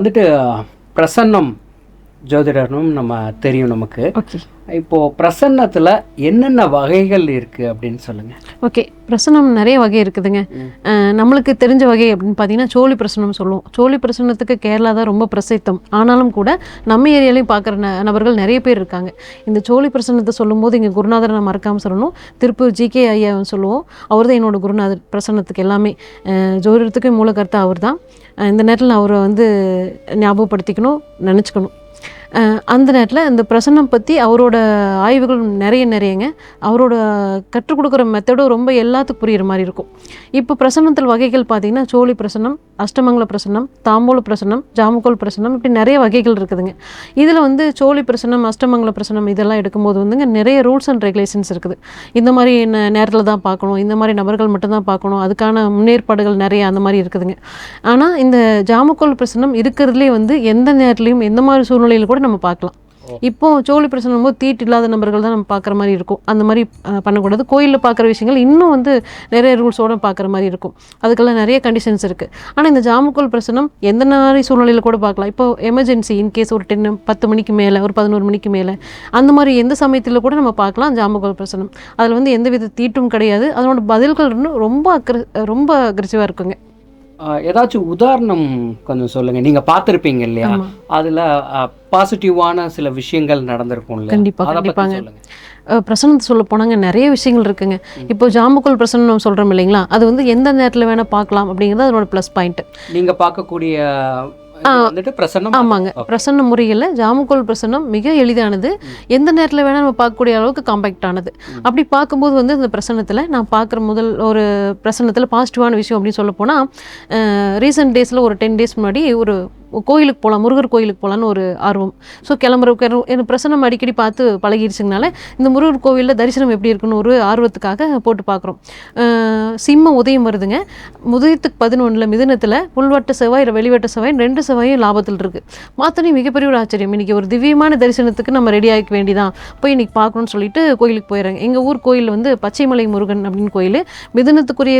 வந்துட்டு பிரசன்னம் ஜோதிடர்னும் நம்ம தெரியும் நமக்கு. ஓகே இப்போ பிரசன்னத்துல என்னென்ன வகைகள் இருக்கு அப்படின்னு சொல்லுங்க. ஓகே பிரசனம் நிறைய வகை இருக்குதுங்க. நம்மளுக்கு தெரிஞ்ச வகை அப்படின்னு பார்த்தீங்கன்னா சோழி பிரசனம் சொல்லுவோம். சோழி பிரசனத்துக்கு கேரளா தான் ரொம்ப பிரசித்தம். ஆனாலும் கூட நம்ம ஏரியாலையும் பார்க்குற ந நபர்கள் நிறைய பேர் இருக்காங்க. இந்த சோழி பிரசனத்தை சொல்லும்போது இங்கே குருநாதரை நான் மறக்காமல் சொல்லணும். திருப்பூர் ஜிகே ஐயா சொல்லுவோம். அவர் தான் என்னோட குருநாதர் பிரசன்னத்துக்கு எல்லாமே. ஜோதிடத்துக்கு மூல கருத்து அவர் தான். இந்த நேரத்தில் நான் அவரை வந்து ஞாபகப்படுத்திக்கணும் நினச்சிக்கணும். அந்த நேரத்தில் இந்த பிரசன்னம் பற்றி அவரோட ஆய்வுகள் நிறைய நிறையங்க. அவரோட கற்றுக் கொடுக்குற மெத்தடும் ரொம்ப எல்லாத்துக்கும் புரியுற மாதிரி இருக்கும். இப்போ பிரசன்னத்தில் வகைகள் பார்த்தீங்கன்னா சோழி பிரசன்னம் அஷ்டமங்கல பிரசன்னம் தாம்பூல பிரசன்னம் ஜாமுக்கோல் பிரசன்னம் இப்படி நிறைய வகைகள் இருக்குதுங்க. இதில் வந்து சோழி பிரசன்னம் அஷ்டமங்கல பிரசன்னம் இதெல்லாம் எடுக்கும்போது வந்துங்க நிறைய ரூல்ஸ் அண்ட் ரெகுலேஷன்ஸ் இருக்குது. இந்த மாதிரி நேரத்தில் தான் பார்க்கணும் இந்த மாதிரி நபர்கள் மட்டும்தான் பார்க்கணும் அதுக்கான முன்னேற்பாடுகள் நிறைய அந்த மாதிரி இருக்குதுங்க. ஆனால் இந்த ஜாமுக்கோல் பிரசன்னம் இருக்கிறதுலே வந்து எந்த நேரத்துலையும் எந்த மாதிரி சூழ்நிலையில் கூட நம்ம பார்க்கலாம். இப்போ சோழி பிரச்சனை போது தீட்டு இல்லாத நபர்கள் தான் நம்ம பார்க்குற மாதிரி இருக்கும். அந்த மாதிரி பண்ணக்கூடாது. கோயிலில் பார்க்குற விஷயங்கள் இன்னும் வந்து நிறைய ரூல்ஸோட பார்க்குற மாதிரி இருக்கும். அதுக்கெல்லாம் நிறைய கண்டிஷன்ஸ் இருக்குது ஆனால் இந்த ஜாமுக்கோல் பிரச்சனம் எந்த மாதிரி சூழ்நிலையில் கூட பார்க்கலாம். இப்போ எமர்ஜென்சி இன்கேஸ் ஒரு டென் பத்து மணிக்கு மேலே ஒரு பதினோரு மணிக்கு மேலே அந்த மாதிரி எந்த சமயத்தில் கூட நம்ம பார்க்கலாம் ஜாமுக்கோல் பிரச்சனம் அதில் வந்து எந்த வித தீட்டும் கிடையாது. அதனோட பதில்கள் இன்னும் ரொம்ப அக்ர ரொம்ப அக்ரெசிவாக இருக்குங்க. ஏதாச்சும் உதாரணம் கொஞ்சம் சொல்லுங்க. நீங்க பார்த்துருப்பீங்க இல்லையா. அதுல பாசிட்டிவான சில விஷயங்கள் நடந்திருக்கும் கண்டிப்பா, கண்டிப்பாங்க. பிரசன்னத்தை சொல்ல போனாங்க நிறைய விஷயங்கள் இருக்குங்க. இப்போ ஜாமுக்கோல் பிரசன்னம் நம்ம சொல்கிறோம் இல்லைங்களா? அது வந்து எந்த நேரத்தில் வேணால் பார்க்கலாம் அப்படிங்கிறது அதனோட ப்ளஸ் பாயிண்ட் நீங்க பார்க்கக்கூடிய ஆமாங்க. Okay. பிரசன்ன முறையில் ஜாமுக்கோல் பிரசன்னம் மிக எளிதானது. எந்த நேரத்தில் வேணால் நம்ம பார்க்கக்கூடிய அளவுக்கு காம்பேக்ட் ஆனது. அப்படி பார்க்கும்போது வந்து இந்த பிரசன்னத்தில் நான் பார்க்குற முதல் ஒரு பிரசன்னத்தில் பாசிட்டிவான விஷயம் அப்படின்னு சொல்ல போனால் ரீசெண்ட் டேஸில் ஒரு டென் டேஸ் முன்னாடி ஒரு கோயிலுக்கு போகலாம் முருகர் கோயிலுக்கு போகலான்னு ஒரு ஆர்வம். ஸோ கிளம்புற கிளம்புற- எனக்கு பிரசன்னம் அடிக்கடி பார்த்து பழகிடுச்சுங்கனால இந்த முருகர் கோவிலில் தரிசனம் எப்படி இருக்குன்னு ஒரு ஆர்வத்துக்காக போட்டு பார்க்குறோம். சிம்ம உதயம் வருதுங்க. உதயத்துக்கு பதினொன்றில் மிதனத்தில் புல்வட்ட செவ்வாய் வெளிவட்ட செவ்வாய் ரெண்டு செவ்வாயும் லாபத்தில் இருக்குது மாத்தனே மிகப்பெரிய ஒரு ஆச்சரியம். இன்றைக்கி ஒரு திவ்யமான தரிசனத்துக்கு நம்ம ரெடி ஆகிக்க வேண்டிதான். போய் இன்றைக்கி பார்க்கணும்னு சொல்லிட்டு கோயிலுக்கு போயிடுறாங்க எங்கள் ஊர் கோயில் வந்து பச்சைமலை முருகன் அப்படின்னு கோயில். மிதனத்துக்குரிய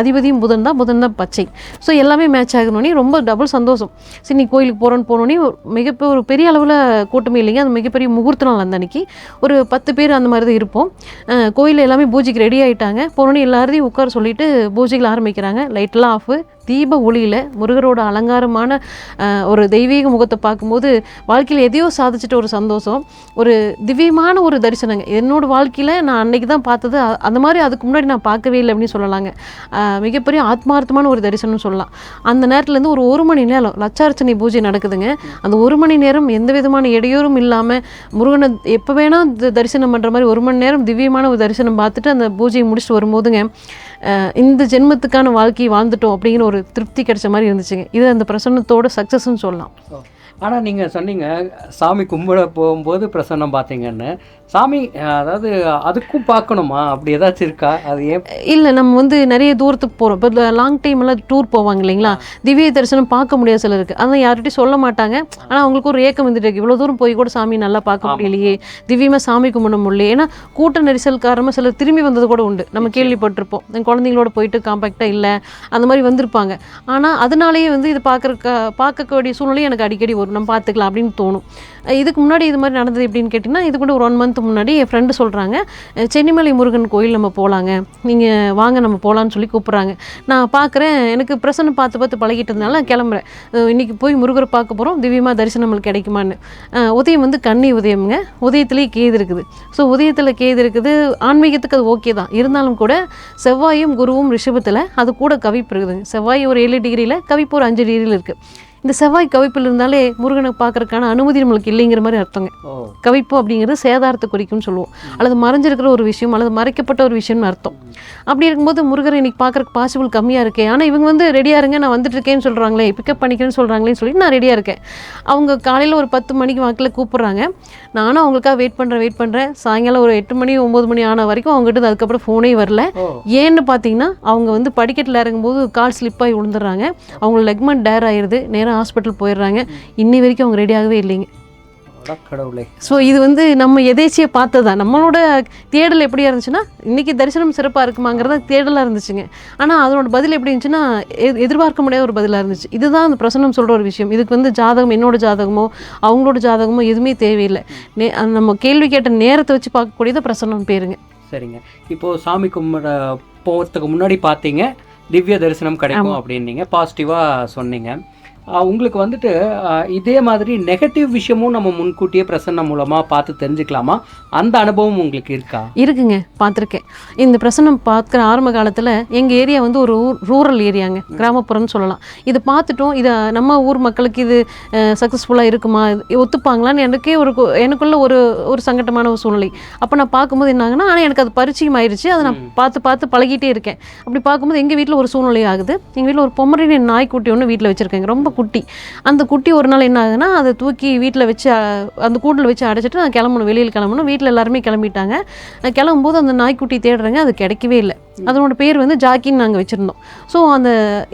அதிபதியும் புதன் தான். புதன் தான் பச்சை. ஸோ எல்லாமே மேட்ச் ஆகணுன்னே ரொம்ப டபுள் சந்தோஷம். சரி நீ கோயிலுக்கு போகிறோன்னு போனோடனே மிகப்பெரிய ஒரு பெரிய அளவில் கூட்டமே இல்லைங்க. அது மிகப்பெரிய முகூர்த்த நாள் அந்த அன்னைக்கு ஒரு பத்து பேர் அந்த மாதிரி தான் இருப்போம். கோயில் எல்லாமே பூஜைக்கு ரெடி ஆகிட்டாங்க போனோடனே எல்லாரையும் உட்கார சொல்லிட்டு பூஜைகள் ஆரம்பிக்கிறாங்க. லைட்லாம் ஆஃபு தீப ஒளியில் முருகரோட அலங்காரமான ஒரு தெய்வீக முகத்தை பார்க்கும்போது வாழ்க்கையில் எதையோ சாதிச்சிட்ட ஒரு சந்தோஷம் ஒரு திவ்யமான ஒரு தரிசனங்க. என்னோட வாழ்க்கையில் நான் அன்னைக்கு தான் பார்த்தது. அந்த மாதிரி அதுக்கு முன்னாடி நான் பார்க்கவே இல்லை அப்படின்னு சொல்லலாங்க. மிகப்பெரிய ஆத்மார்த்தமான ஒரு தரிசனம்னு சொல்லலாம். அந்த நேரத்துலேருந்து ஒரு ஒரு மணி நேரம் லட்சார்ச்சனை பூஜை நடக்குதுங்க. அந்த ஒரு மணி நேரம் எந்த விதமான இடையூறும் இல்லாமல் முருகனை எப்போ வேணால் தரிசனம் பண்ணுற மாதிரி ஒரு மணி நேரம் திவ்யமான ஒரு தரிசனம் பார்த்துட்டு அந்த பூஜையை முடிச்சுட்டு வரும்போதுங்க இந்த ஜென்மத்துக்கான வாழ்க்கையை வாழ்ந்துட்டோம் அப்படிங்கிற ஒரு திருப்தி கிடைச்ச மாதிரி இருந்துச்சுங்க. இது அந்த பிரசன்னத்தோட சக்ஸஸ்ன்னு சொல்லலாம். ஆனால் நீங்கள் சொன்னீங்க சாமி கும்பிட போகும்போது பிரசன்னம் பார்த்தீங்கன்னு. சாமி அதாவது அதுக்கும் பார்க்கணுமா? அப்படி ஏதாச்சும் இருக்கா? அது ஏன்? இல்லை நம்ம வந்து நிறைய தூரத்துக்கு போகிறோம் இப்போ லாங் டைம் எல்லாம் டூர் போவாங்க இல்லைங்களா? திவ்ய தரிசனம் பார்க்க முடியாத சிலருக்கு அதான் யார்கிட்டயும் சொல்ல மாட்டாங்க. ஆனால் அவங்களுக்கு ஒரு ஏக்கம் வந்துட்டு இருக்கு. இவ்வளோ தூரம் போய் கூட சாமி நல்லா பார்க்க. முடியலையே. திவ்யமாக சாமி கும்பிட முடியலையே. ஏன்னா கூட்ட நெரிசல் காரணமாக சிலர் திரும்பி வந்தது கூட உண்டு. நம்ம கேள்விப்பட்டிருப்போம். என் குழந்தைங்களோட போயிட்டு காம்பேக்டாக இல்லை. அந்த மாதிரி வந்திருப்பாங்க. ஆனால் அதனாலேயே வந்து இது பார்க்குறக்க பார்க்கக்கூடிய சூழ்நிலை எனக்கு அடிக்கடி வரும். நம்ம பார்த்துக்கலாம் அப்படின்னு தோணும். இதுக்கு முன்னாடி இது மாதிரி நடந்தது எப்படின்னு கேட்டிங்கன்னா இது கூட ஒரு ஒன் மந்த் முன்னாடி என் ஃப்ரெண்டு சொல்கிறாங்க சென்னிமலை முருகன் கோயில் நம்ம போகலாங்க நீங்கள் வாங்க நம்ம போகலான்னு சொல்லி கூப்பிட்றாங்க. நான் பார்க்குறேன் எனக்கு பிரசனை பார்த்து பார்த்து பழகிட்டதுனால கிளம்புறேன். இன்றைக்கி போய் முருகரை பார்க்க போகிறோம் திவ்யமாக தரிசனம் நம்மளுக்கு கிடைக்குமான்னு. உதயம் வந்து கண்ணி உதயம்ங்க. உதயத்துலேயே கேது இருக்குது. ஸோ உதயத்தில் கேது இருக்குது. ஆன்மீகத்துக்கு அது ஓகே தான். இருந்தாலும் கூட செவ்வாயும் குருவும் ரிஷபத்தில் அது கூட கவிப்பு இருக்குதுங்க செவ்வாய் ஒரு ஏழு டிகிரியில் கவிப்பு ஒரு அஞ்சு டிகிரியில் இருக்குது இந்த செவ்வாய் கவிப்பில் இருந்தாலே முருகனை பார்க்கறதுக்கான அனுமதி நம்மளுக்கு இல்லைங்கிற மாதிரி அர்த்தங்க. கவிப்பு அப்படிங்கிறது சேதாரத்தை குறிக்கும்னு சொல்லுவோம். அல்லது மறைஞ்சிருக்கிற ஒரு விஷயம் அல்லது மறைக்கப்பட்ட ஒரு விஷயம்னு அர்த்தம். அப்படி இருக்கும்போது முருகரை இன்னைக்கு பார்க்கறதுக்கு பாசிபிள் கம்மியாக இருக்கே. ஆனால் இவங்க வந்து ரெடியாக இருங்க நான் வந்துட்டு இருக்கேன்னு சொல்கிறாங்களே பிக்கப் பண்ணிக்கிறேன்னு சொல்கிறாங்களேன்னு சொல்லி நான் ரெடியாக இருக்கேன். அவங்க காலையில் ஒரு பத்து மணிக்கு வாக்கில் கூப்பிட்றாங்க. நானும் அவங்களுக்காக வெயிட் பண்ணுறேன் வெயிட் பண்ணுறேன் சாயங்காலம் ஒரு எட்டு மணி ஒம்பது மணி ஆன வரைக்கும் அவங்ககிட்ட அதுக்கப்புறம் ஃபோனே வரல. ஏன்னு பார்த்தீங்கன்னா அவங்க வந்து படிக்கட்டில் இறங்கும்போது கால் ஸ்லிப்பாகி விழுந்துடுறாங்க. அவங்க லெக்மெண்ட் டேர் ஆயிடுது நேராக ஹாஸ்பிட்டல் போயிடுறாங்க. இன்னி வரைக்கும் அவங்க ரெடி ஆகவே இல்லைங்க. கடவுளே ஸோ இது வந்து நம்ம எதேச்சியை பார்த்ததா? நம்மளோட தேடல் எப்படியா இருந்துச்சுன்னா இன்னைக்கு தரிசனம் சிறப்பாக இருக்குமாங்கிறத தேடலாக இருந்துச்சுங்க. ஆனால் அதனோட பதில் எப்படி இருந்துச்சுன்னா எதிர்பார்க்க முடியாத ஒரு பதிலாக இருந்துச்சு. இதுதான் அந்த பிரசன்னம் சொல்கிற ஒரு விஷயம். இதுக்கு வந்து ஜாதகம் என்னோட ஜாதகமோ அவங்களோட ஜாதகமோ எதுவுமே தேவையில்லை. நே நம்ம கேள்வி கேட்ட நேரத்தை வச்சு பார்க்கக்கூடியது பிரசன்னம் பேருங்க. சரிங்க. இப்போ சாமி கும்பிட போகிறதுக்கு முன்னாடி பார்த்தீங்க திவ்ய தரிசனம் கிடைக்கும் அப்படின்னீங்க. பாசிட்டிவாக சொன்னீங்க. உங்களுக்கு வந்துட்டு இதே மாதிரி நெகட்டிவ் விஷயமும் நம்ம முன்கூட்டியே பிரசன்னம் மூலமாக பார்த்து தெரிஞ்சுக்கலாமா? அந்த அனுபவம் உங்களுக்கு இருக்கா? இருக்குங்க பார்த்துருக்கேன். இந்த பிரசனம் பார்க்குற ஆரம்ப காலத்தில் எங்கள் ஏரியா வந்து ஒரு ஊர் ரூரல் ஏரியாங்க கிராமப்புறம்னு சொல்லலாம். இதை பார்த்துட்டோம் இதை நம்ம ஊர் மக்களுக்கு இது சக்ஸஸ்ஃபுல்லாக இருக்குமா ஒத்துப்பாங்களான்னு எனக்கே ஒரு எனக்குள்ள ஒரு ஒரு சங்கட்டமான ஒரு சூழ்நிலை. அப்போ நான் பார்க்கும்போது என்னாங்கன்னா ஆனால் எனக்கு அது பரிச்சயம் ஆயிடுச்சு அதை நான் பார்த்து பார்த்து பழகிட்டே இருக்கேன். அப்படி பார்க்கும்போது எங்கள் வீட்டில் ஒரு சூழ்நிலை ஆகுது. எங்கள் வீட்டில் ஒரு பொமரினியன் நாய்க்குட்டி ஒன்று வீட்டில் வச்சுருக்கேங்க ரொம்ப குட்டி. அந்த குட்டி ஒரு நாள் என்ன ஆகுதுன்னா அதை தூக்கி வீட்டில் வச்சு அந்த கூட்டில் வச்சு அடைச்சிட்டு நான் கிளம்பணும். வெளியில் கிளம்பணும். வீட்டில் எல்லாருமே கிளம்பிட்டாங்க. நான் கிளம்பும்போது அந்த நாய்க்குட்டி தேடுறேங்க. அது கிடைக்கவே இல்லை. அதனோட பேர் வந்து ஜாக்கின்னு நாங்கள் வச்சுருந்தோம். ஸோ அந்த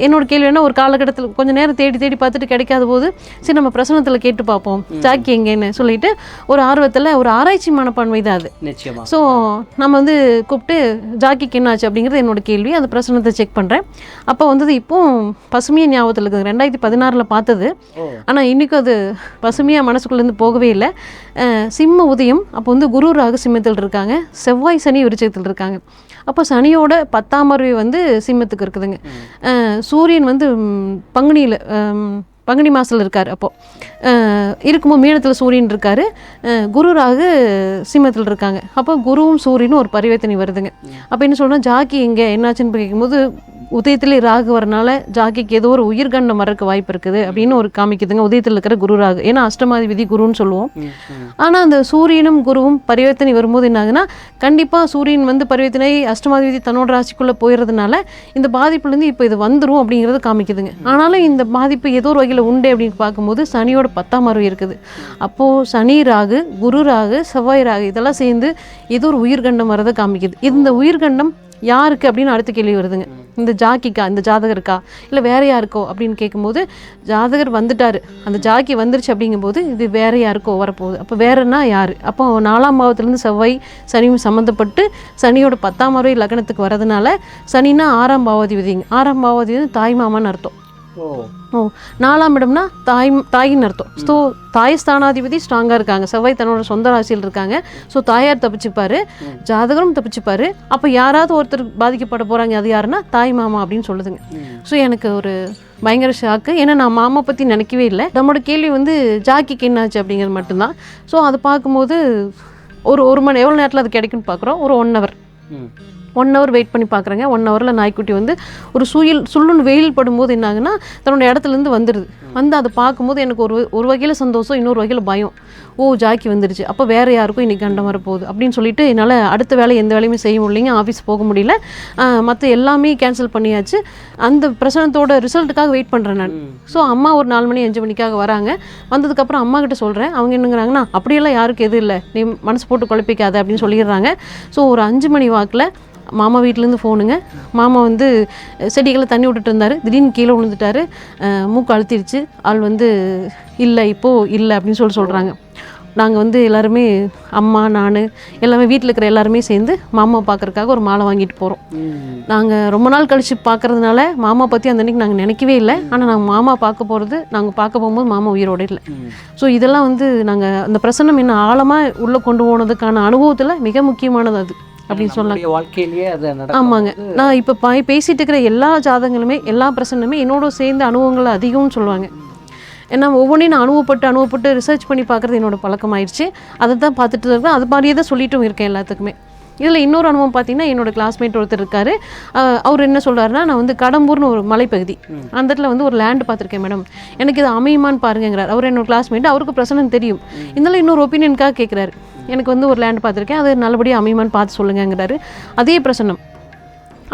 என்னோட கேள்வி என்ன? ஒரு காலகட்டத்தில் கொஞ்சம் நேரம் தேடி தேடி பார்த்துட்டு கிடைக்காத போது சரி நம்ம பிரசனத்தில் கேட்டு பார்ப்போம். ஜாக்கி எங்கேன்னு சொல்லிட்டு ஒரு ஆர்வத்தில் ஒரு ஆராய்ச்சி மனப்பான்மை தான் அது. ஸோ நம்ம வந்து கூப்பிட்டு ஜாக்கிக்கு என்னாச்சு அப்படிங்கிறது என்னோட கேள்வி. அந்த பிரசனத்தை செக் பண்ணுறேன் அப்போ வந்தது இப்போ பசுமையாக ஞாபகத்தில் இருக்குது. ரெண்டாயிரத்தி பதினாறில் பார்த்தது. ஆனால் இன்றைக்கும் அது பசுமையாக மனசுக்குள்ளேருந்து போகவே இல்லை. சிம்ம உதயம் அப்போ வந்து குரு ராகு சிம்மத்தில் இருக்காங்க. செவ்வாய் சனி விருச்சகத்தில் இருக்காங்க. அப்போ சனியோட பத்தாம் அருவி வந்து சிம்மத்துக்கு இருக்குதுங்க. சூரியன் வந்து பங்குனியில் பங்குனி மாதத்தில் இருக்கார் அப்போது இருக்கும்போது மீனத்தில் சூரியன் இருக்கார். குரு ராகு சிம்மத்தில் இருக்காங்க. அப்போ குருவும் சூரியனும் ஒரு பரிவர்த்தனை வருதுங்க. அப்போ என்ன சொல்கிறோம் ஜாக்கி எங்கே என்னாச்சுன்னு கேட்கும்போது உதயத்திலே ராகு வரனால ஜாக்கிக்கு ஏதோ ஒரு உயிர்கண்டம் வரக்கு வாய்ப்பு இருக்குது அப்படின்னு ஒரு காமிக்குதுங்க. உதயத்தில் இருக்கிற குரு ராகு. ஏன்னா அஷ்டமாதிபதி குருன்னு சொல்லுவோம். ஆனால் அந்த சூரியனும் குருவும் பரிவர்த்தனை வரும்போது என்ன ஆகுனா கண்டிப்பாக சூரியன் வந்து பரிவர்த்தனை அஷ்டமாதிபதி தன்னோட ராசிக்குள்ளே போயிடுறதுனால இந்த பாதிப்புலேருந்து இப்போ இது வந்துடும் அப்படிங்கிறது காமிக்குதுங்க. ஆனாலும் இந்த பாதிப்பு ஏதோ ஒரு வகையில் உண்டு அப்படின்னு பார்க்கும்போது சனியோட பத்தாம் அருவி இருக்குது. அப்போது சனி ராகு குரு ராகு செவ்வாய் ராகு இதெல்லாம் சேர்ந்து ஏதோ ஒரு உயிர்கண்டம் வரதை காமிக்குது. இந்த உயிர்கண்டம் யாருக்கு அப்படின்னு அடுத்த கேள்வி வருதுங்க. இந்த ஜாக்கிக்கா இந்த ஜாதகருக்கா? இல்லை வேறு யாருக்கோ? அப்படின்னு கேட்கும்போது ஜாதகர் வந்துட்டார். அந்த ஜாக்கி வந்துருச்சு அப்படிங்கும்போது இது வேறு யாருக்கோ வரப்போகுது. அப்போ வேறன்னா யார்? அப்போ நாலாம் பாவத்துலேருந்து செவ்வாய் சனியும் சம்மந்தப்பட்டு சனியோட பத்தாம் வரை லக்னத்துக்கு வரதுனால சனின்னா ஆறாம் பாவாதிபதிங்க. ஆறாம் பாவாதிபதி தாய் மாமான்னு அர்த்தம். ஓ. நாலாம் இடம்னா தாய் தாயின்னு அர்த்தம். ஸோ தாய் ஸ்தானாதிபதி ஸ்ட்ராங்காக இருக்காங்க. செவ்வாய் தன்னோட சொந்த ராசியில் இருக்காங்க. ஸோ தாயார் தப்பிச்சுப்பாரு ஜாதகரும் தப்பிச்சுப்பாரு. அப்போ யாராவது ஒருத்தர் பாதிக்கப்பட போகிறாங்க அது யாருன்னா தாய் மாமா அப்படின்னு சொல்லுதுங்க. ஸோ எனக்கு ஒரு பயங்கர ஷாக்கு ஏன்னா நான் மாமா பற்றி நினைக்கவே இல்லை. நம்மளோட கேள்வி வந்து ஜாக்கிக்கு என்னாச்சு அப்படிங்கிறது மட்டும்தான். ஸோ அதை பார்க்கும்போது ஒரு ஒரு மணி எவ்வளோ நேரத்தில் அது கிடைக்குன்னு பார்க்குறோம். ஒரு one hour. One hour wait பண்ணி பார்க்குறேங்க ஒன் ஹவரில் நாய்க்குட்டி வந்து ஒரு சுயில் சுள்ளுன்னு வெயில் படும்போது என்னாகுன்னா ஆகுனா தன்னோட இடத்துலேருந்து வந்துடுது வந்து அதை பார்க்கும்போது எனக்கு ஒரு ஒரு வகையில் சந்தோஷம் இன்னொரு வகையில் பயம். ஓ ஜாக்கி வந்துருச்சு. அப்போ வேறு யாருக்கும் இன்றைக்கி கண்டம் வரப்போகுது. அப்படின்னு சொல்லிட்டு என்னால் அடுத்த வேலை எந்த வேலையுமே செய்ய முடியலைங்க. ஆஃபீஸ் போக முடியல. மற்ற எல்லாமே கேன்சல் பண்ணியாச்சு. அந்த பிரசனத்தோட ரிசல்ட்டுக்காக வெயிட் பண்ணுறேன் நான். ஸோ அம்மா ஒரு நாலு மணி அஞ்சு மணிக்காக வராங்க. வந்ததுக்கப்புறம் அம்மா கிட்ட சொல்கிறேன் அவங்க என்னங்கிறாங்கன்னா அப்படியெல்லாம் யாருக்கு எதுவும் இல்லை. நீ மனசு போட்டு குழப்பிக்காத அப்படின்னு சொல்லிடுறாங்க. ஸோ ஒரு அஞ்சு மணி வாக்கில் மாமா வீட்டிலேருந்து ஃபோனுங்க மாமா வந்து செடிகளை தண்ணி விட்டுட்டு இருந்தார். திடீர்னு கீழே விழுந்துட்டாரு. மூக்கு அழுத்திருச்சு. ஆள் வந்து இல்லை இப்போது இல்லை அப்படின்னு சொல்லி சொல்கிறாங்க நாங்கள் வந்து எல்லாருமே அம்மா நான் எல்லாமே வீட்டில் இருக்கிற எல்லாருமே சேர்ந்து மாமா பார்க்கறதுக்காக ஒரு மாலை வாங்கிட்டு போகிறோம். நாங்கள் ரொம்ப நாள் கழித்து பார்க்கறதுனால மாமா பற்றி அந்த அன்னைக்கு நாங்கள் நினைக்கவே இல்லை. ஆனால் நாங்கள் மாமா பார்க்க போகிறது நாங்கள் பார்க்க போகும்போது மாமா உயிரோட இல்லை. ஸோ இதெல்லாம் வந்து நாங்கள் அந்த பிரசன்னம் என்ன ஆழமாக உள்ளே கொண்டு போனதுக்கான அனுபவத்தில் மிக முக்கியமானது அது. அப்படின்னு சொல்லலாம். வாழ்க்கையிலேயே அது ஆமாங்க. நான் இப்போ பா பேசிட்டு இருக்கிற எல்லா ஜாதகங்களுமே எல்லா பிரசன்னமே என்னோட சேர்ந்த அனுபவங்கள் அதிகம்னு சொல்லுவாங்க. ஏன்னா ஒவ்வொன்றையும் நான் அனுபவப்பட்டு அனுபவப்பட்டு ரிசர்ச் பண்ணி பார்க்குறது என்னோட பழக்கமாயிருச்சு. அதை தான் பார்த்துட்டு இருக்கேன். அது மாதிரியே தான் சொல்லிட்டும் இருக்கேன் எல்லாத்துக்குமே. இதில் இன்னொரு அனுபவம் பார்த்தீங்கன்னா என்னோட கிளாஸ்மேட் ஒருத்தர் இருக்கார். அவர் என்ன சொல்றாருன்னா நான் வந்து கடம்பூர்னு ஒரு மலைப்பகுதி. அந்த இடத்துல வந்து ஒரு லேண்ட் பார்த்துருக்கேன் மேடம் எனக்கு இது அமையுமான்னு பாருங்கிறார் அவர் என்னோட கிளாஸ்மேட் அவருக்கு பிரசனம் தெரியும். இருந்தாலும் இன்னொரு ஒப்பீனியனுக்காக கேட்குறாரு எனக்கு வந்து ஒரு லேண்ட் பார்த்துருக்கேன் அது நல்லபடியாக அமையுமான்னு பார்த்து சொல்லுங்கங்கிறாரு. அதே பிரசனம்.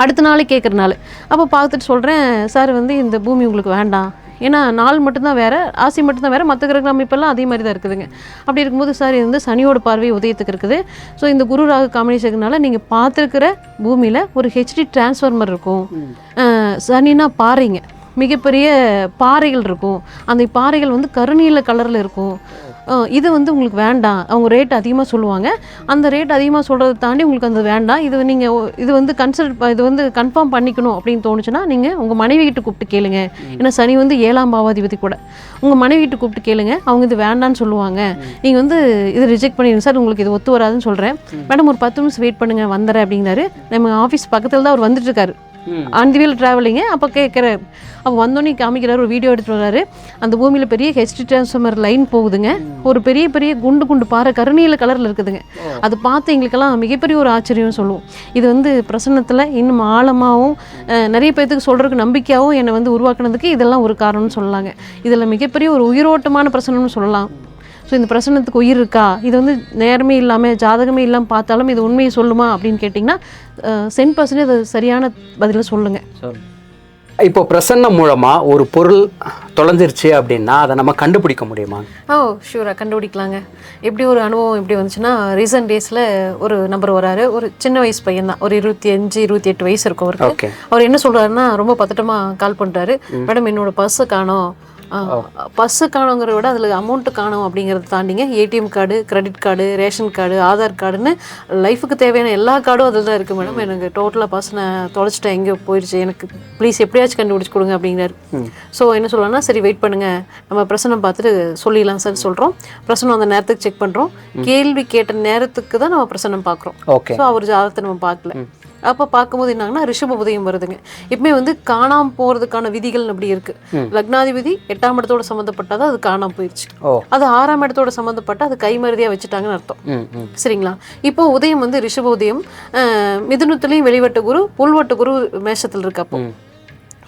அடுத்த நாளே கேட்குறனால அப்போ பார்த்துட்டு சொல்கிறேன் சார் வந்து இந்த பூமி உங்களுக்கு வேண்டாம். ஏன்னா நாள் மட்டும்தான் வேறு ஆசி மட்டும்தான் வேறு மற்ற கிரக அமைப்பெல்லாம் அதே மாதிரி தான் இருக்குதுங்க. அப்படி இருக்கும்போது சார் இது வந்து சனியோட பார்வை உதயத்துக்கு இருக்குது. ஸோ இந்த குரு ராகு காம்பினேஷனால நீங்கள் பார்த்துருக்கிற பூமியில் ஒரு ஹெச்டி டிரான்ஸ்ஃபார்மர் இருக்கும். ம். அஹ் சனினா பாறைங்க. மிகப்பெரிய பாறைகள் இருக்கும். அந்த பாறைகள் வந்து கருநீல கலரில் இருக்கும். இது வந்து உங்களுக்கு வேண்டாம். அவங்க ரேட் அதிகமாக சொல்லுவாங்க. அந்த ரேட் அதிகமாக சொல்கிறத தாண்டி உங்களுக்கு அந்த வேண்டாம். இது நீங்கள் இது வந்து கன்சிடர் இது வந்து கன்ஃபார்ம் பண்ணிக்கணும் அப்படின்னு தோணுச்சுன்னா நீங்கள் உங்கள் மனைவி கிட்ட கூப்பிட்டு கேளுங்க. ஏன்னா சனி வந்து ஏழாம் பாவாதிபதி கூட. உங்கள் மனைவி கிட்ட கூப்பிட்டு கேளுங்க. அவங்க இது வேண்டான்னு சொல்லுவாங்க. நீங்கள் வந்து இது ரிஜெக்ட் பண்ணிடுங்க. சார் உங்களுக்கு இது ஒத்து வராதுன்னு சொல்கிறேன் மேடம் ஒரு பத்து நிமிஷம் வெயிட் பண்ணுங்க வந்துடுறேன் அப்படிங்கிறாரு. நம்ம ஆஃபீஸ் பக்கத்தில் தான் அவர் வந்துட்டு இருக்காரு. ம். ஆன் தி வீல் ட்ராவலிங்கு அப்போ கேட்குறாரு அப்போ வந்தோடனே காமிக்கிறாரு ஒரு வீடியோ எடுத்துட்டு வராரு. அந்த பூமியில் பெரிய ஹெச்டி டிரான்ஸ்ஃபார்மர் லைன் போகுதுங்க. ஒரு பெரிய பெரிய குண்டு குண்டு பாறை கருநீல கலரில் இருக்குதுங்க. அது பார்த்து எங்களுக்கெல்லாம் மிகப்பெரிய ஒரு ஆச்சரியம் சொல்லுவோம். இது வந்து பிரசன்னத்தில் இன்னும் ஆழமாகவும் நிறைய பேர்த்துக்கு சொல்கிறதுக்கு நம்பிக்கையாகவும் என்னை வந்து உருவாக்குனதுக்கு இதெல்லாம் ஒரு காரணம்னு சொல்லலாங்க இதில் மிகப்பெரிய ஒரு உயிரோட்டமான பிரசனம்னு சொல்லலாம். ஸோ இந்த பிரசனத்துக்கு உயிர் இருக்கா? இது வந்து நேரமே இல்லாமல் ஜாதகமே இல்லாமல் பார்த்தாலும் இது உண்மையை சொல்லுமா அப்படின்னு கேட்டிங்கன்னா சென் பர்சன்டேஜ் அது சரியான பதிலை சொல்லுங்கள் சொல்லு இப்போ பிரசன்னம் மூலமா ஒரு பொருள் தொலைஞ்சிருச்சு அப்படின்னா அதை நம்ம கண்டுபிடிக்க முடியுமா? ஓ ஷூராக கண்டுபிடிக்கலாங்க. எப்படி ஒரு அனுபவம் எப்படி வந்துச்சுன்னா ரீசன்ட் டேஸில் ஒரு நம்பர் வராரு. ஒரு சின்ன வயசு பையன் தான் ஒரு இருபத்தி அஞ்சு இருபத்தி எட்டு வயசு இருக்கும் அவருக்கு ஓகே. அவர் என்ன சொல்றாருன்னா ரொம்ப பதட்டமாக கால் பண்ணுறாரு மேடம் என்னோட பர்ஸை காணோம். பஸ்ஸு காணுங்கிறத விட அதில் அமௌண்ட்டு காணும் அப்படிங்கிறத தாண்டிங்க. ATM card credit card ration card Aadhaar கார்டுன்னு லைஃபுக்கு தேவையான எல்லா கார்டும் அதில் தான் இருக்குது மேடம் எனக்கு டோட்டலாக பஸ் நான் தொலைச்சிட்டேன். எங்கேயோ போயிடுச்சு எனக்கு ப்ளீஸ் எப்படியாச்சும் கண்டுபிடிச்சு கொடுங்க அப்படிங்கிறாரு. ஸோ என்ன சொல்லலாம்னா சரி வெயிட் பண்ணுங்க. நம்ம பிரசனம் பார்த்துட்டு சொல்லிடலாம் சார் சொல்கிறோம் பிரசனம் அந்த நேரத்துக்கு செக் பண்ணுறோம் கேள்வி கேட்ட நேரத்துக்கு தான் நம்ம பிரசனம் பார்க்குறோம். ஓகே. ஸோ அவர் ஜாதகத்தை நம்ம பார்க்கல. அப்போ பார்க்கும்போது என்னாங்கன்னா ரிஷப உதயம் வருதுங்க. எப்பவுமே வந்து காணாம போகிறதுக்கான விதிகள் அப்படி இருக்கு. லக்னாதிபதி எட்டாம் இடத்தோட சம்மந்தப்பட்டது அது காணாம போயிடுச்சு அது ஆறாம் இடத்தோட சம்மந்தப்பட்ட அது கைமருதியாக வச்சுட்டாங்கன்னு அர்த்தம். சரிங்களா? இப்போ உதயம் வந்து ரிஷப உதயம் மிதுனத்துலேயும் வெளிவட்ட குரு புல்வட்ட குரு மேஷத்தில் இருக்கு அப்போ. ம்.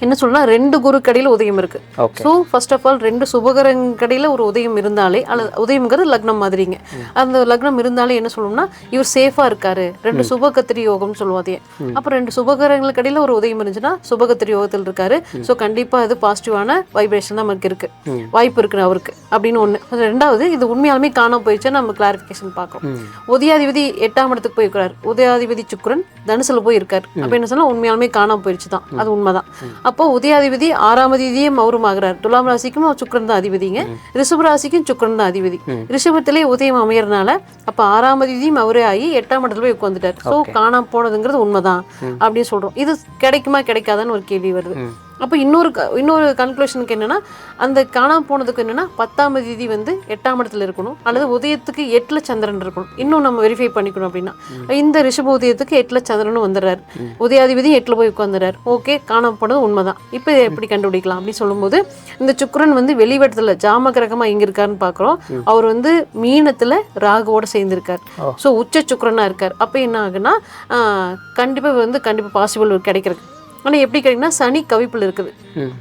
என்ன சொல்லலாம் ரெண்டு குரு கடையில் உதயம் இருக்கு. ஸோ ஃபர்ஸ்ட் ஆஃப் ஆல் ரெண்டு சுபகரங்கடையில் ஒரு உதயம் இருந்தாலே அல்லது உதயம்ங்கிறது லக்னம் மாதிரிங்க. அந்த லக்னம் இருந்தாலே என்ன சொல்லணும்னா இவர் சேஃபாக இருக்காரு. ரெண்டு சுபகத்திரி யோகம்னு சொல்லுவாதே அப்போ ரெண்டு சுபகரங்களுக்கு இடையில ஒரு உதயம் இருந்துச்சுன்னா சுபகத்திரி யோகத்தில் இருக்காரு. ஸோ கண்டிப்பாக அது பாசிட்டிவான வைப்ரேஷன் தான் நமக்கு இருக்கு. வாய்ப்பு இருக்கு அவருக்கு அப்படின்னு ஒன்று ரெண்டாவது இது உண்மையாலுமே காணாம போயிடுச்சு நம்ம கிளாரிஃபிகேஷன் பார்க்குறோம் உதயாதிபதி எட்டாம் இடத்துக்கு போயிருக்கிறார். உதயாதிபதி சுக்கிரன் தனுசுல போய் இருக்கார் அப்ப என்ன சொன்னா உண்மையாலுமே காணாம போயிடுச்சு தான் அது உண்மைதான். அப்போ உதயாதிபதி ஆறாம் அதிபதியே மௌரம் ஆகிறார் துலாம் ராசிக்கும் சுக்கிரன் தான் அதிபதிங்க. ரிஷப ராசிக்கும் சுக்கிரன் தான் அதிபதி. ரிஷபத்திலே உதயம் அமையறனால அப்ப ஆறாம் அதிபதியும் அவரே ஆகி எட்டாம் இடத்துல போய் உட்காந்துட்டார் ஸோ காணாம போனதுங்கிறது உண்மைதான். அப்படின்னு சொல்றோம். இது கிடைக்குமா கிடைக்காதான்னு ஒரு கேள்வி வருது. அப்போ இன்னொரு க- இன்னொரு கன்க்ளூஷனுக்கு என்னன்னா அந்த காணாம போனதுக்கு என்னன்னா பத்தாம் தேதி வந்து எட்டாம் இடத்துல இருக்கணும். அல்லது உதயத்துக்கு எட்டுல சந்திரன் இருக்கணும். இன்னும் நம்ம வெரிஃபை பண்ணிக்கணும் அப்படின்னா. இந்த ரிஷப உதயத்துக்கு எட்டுல சந்திரனும் வந்துடுறாரு. உதயாதிபதி எட்டுல போய் உட்காந்துறாரு ஓகே காணாம போனது உண்மைதான். இப்போ இதை எப்படி கண்டுபிடிக்கலாம் அப்படின்னு சொல்லும்போது இந்த சுக்கிரன் வந்து வெளிவட்டத்துல ஜாம கிரகமா எங்க இருக்காருன்னு பாக்குறோம். அவர் வந்து மீனத்துல ராகுவோட சேர்ந்திருக்கார். ஸோ உச்ச சுக்கிரனா இருக்கார். அப்போ என்ன ஆகுன்னா ஆஹ், கண்டிப்பா இவர் வந்து கண்டிப்பா பாசிபிள் கிடைக்கிறது ஆனா எப்படி கிடைக்குன்னா சனி கவிப்புல இருக்குது.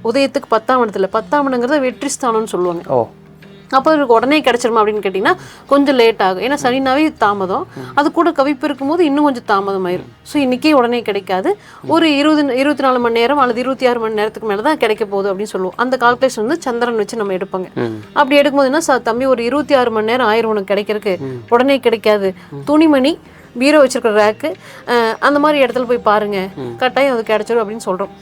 உதயத்துக்கு பத்தாம் இடத்துல. பத்தாம் இடங்கிறத வெற்றி ஸ்தானம்னு சொல்லுவாங்க. அப்போ இவருக்கு உடனே கிடைச்சிருமா அப்படின்னு கேட்டிங்கன்னா கொஞ்சம் லேட் ஆகும். ஏன்னா சனினாவே தாமதம். அது கூட கவிப்பு இருக்கும்போது இன்னும் கொஞ்சம் தாமதம் ஆயிரும் ஸோ இன்றைக்கே உடனே கிடைக்காது. ஒரு இருபது இருபத்தி நாலு மணி நேரம் அல்லது இருபத்தி ஆறு மணி நேரத்துக்கு மேலே தான் கிடைக்க போகுது அப்படின்னு சொல்லுவோம். அந்த கால்குலேஷன் வந்து சந்திரன் வச்சு நம்ம எடுப்பாங்க. அப்படி எடுக்கும்போது என்ன தம்பி ஒரு இருபத்தி ஆறு மணி நேரம் ஆயிரம் உனக்கு கிடைக்கிறதுக்கு. உடனே கிடைக்காது. துணிமணி பீரோ வச்சிருக்கிற ரேக்கு அந்த மாதிரி இடத்துல போய் பாருங்க. கட்டாயம் அது கிடைச்சிரும் அப்படின்னு சொல்றோம்.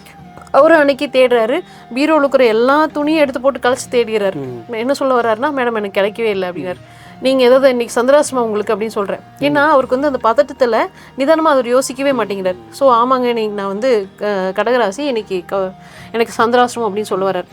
அவரு அன்னைக்கு தேடுறாரு. பீரோவில் இருக்கிற எல்லா துணியும் எடுத்து போட்டு கழிச்சு தேடுகிறாரு என்ன சொல்ல வர்றாருன்னா மேடம் எனக்கு கிடைக்கவே இல்லை அப்படிங்கிறாரு நீங்கள் ஏதாவது இன்னைக்கு சந்திராசிரமம் உங்களுக்கு அப்படின்னு சொல்கிறேன் ஏன்னா அவருக்கு வந்து அந்த பதட்டத்தில் நிதானமாக அவர் யோசிக்கவே மாட்டேங்கிறார். ஸோ ஆமாங்க இன்னைக்கு நான் வந்து கடகராசி இன்னைக்கு எனக்கு சந்திராசிரமம் அப்படின்னு சொல்ல வர்றாரு.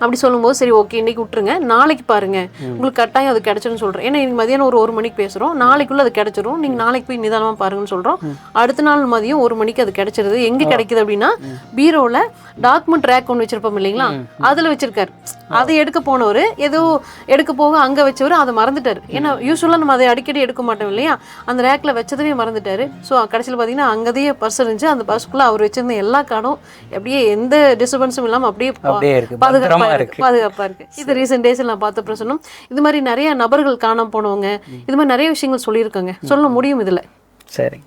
அப்படி சொல்லும்போது சரி ஓகே இன்னைக்கு விட்டுருங்க. நாளைக்கு பாருங்க. உங்களுக்கு கட்டாயம் அது கிடைச்சிருன்னு சொல்றேன். ஏன்னா இன்னைக்கு மதியானம் ஒரு ஒரு மணிக்கு பேசுறோம். நாளைக்குள்ள அது கிடைச்சிரும். நீங்க நாளைக்கு போய் நிதானமா பாருங்கன்னு சொல்றோம். அடுத்த நாள் மதியம் ஒரு மணிக்கு அது கிடைச்சிருது. எங்க கிடைக்குது அப்படின்னா பீரோல டாக்குமெண்ட் ரேக் ஒன்று வச்சிருப்போம் இல்லைங்களா? அதுல வச்சிருக்காரு. அதை எடுக்க போனவர் ஏதோ எடுக்க போக அங்க வச்சவர் அதை மறந்துட்டாரு. ஏன்னா யூஸ்வலாக நம்ம அதை அடிக்கடி எடுக்க மாட்டோம் இல்லையா? அந்த ரேக்ல வச்சதவே மறந்துட்டாரு. ஸோ கடைசியில் பார்த்தீங்கன்னா அங்கதையே பர்ஸ் இருந்துச்சு. அந்த பர்ஸ்க்குள்ள அவர் வச்சிருந்த எல்லா கார்டும் அப்படியே எந்த டிஸ்டர்பன்ஸும் இல்லாம அப்படியே பாதுகாப்பா இருக்கு பாதுகாப்பா இருக்கு. இது ரீசெண்ட் டேஸ்ல நான் பார்த்த பிரச்சனும் இது மாதிரி நிறைய நபர்கள் காணாம போனவங்க இது மாதிரி நிறைய விஷயங்கள் சொல்லியிருக்காங்க. சொல்ல முடியும் இதுல. சரி.